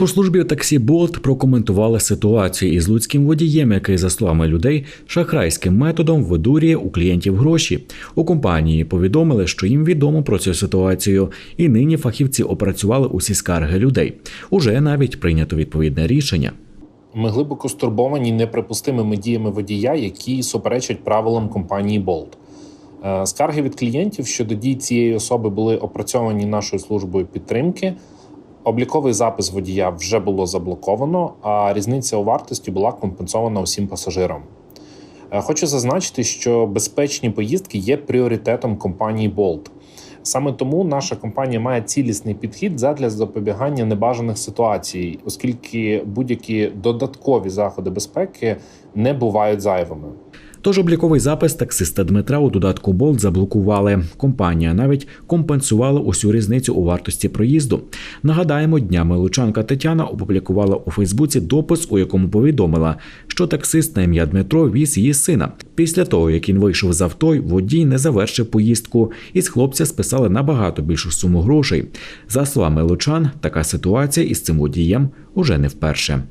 У службі таксі Болт прокоментували ситуацію із луцьким водієм, який, за словами людей, шахрайським методом видурює у клієнтів гроші. У компанії повідомили, що їм відомо про цю ситуацію, і нині фахівці опрацювали усі скарги людей. Уже навіть прийнято відповідне рішення. Ми глибоко стурбовані неприпустимими діями водія, які суперечать правилам компанії Bolt. Е, Скарги від клієнтів щодо дій цієї особи були опрацьовані нашою службою підтримки. Обліковий запис водія вже було заблоковано, а різниця у вартості була компенсована усім пасажирам. Е, Хочу зазначити, що безпечні поїздки є пріоритетом компанії Bolt. Саме тому наша компанія має цілісний підхід задля запобігання небажаних ситуацій, оскільки будь-які додаткові заходи безпеки не бувають зайвими. Тож обліковий запис таксиста Дмитра у додатку Болт заблокували. Компанія навіть компенсувала усю різницю у вартості проїзду. Нагадаємо, днями лучанка Тетяна опублікувала у Фейсбуці допис, у якому повідомила, що таксист на ім'я Дмитро віз її сина. Після того, як він вийшов з авто, водій не завершив поїздку, і з хлопця списали набагато більшу суму грошей. За словами лучан, така ситуація із цим водієм уже не вперше.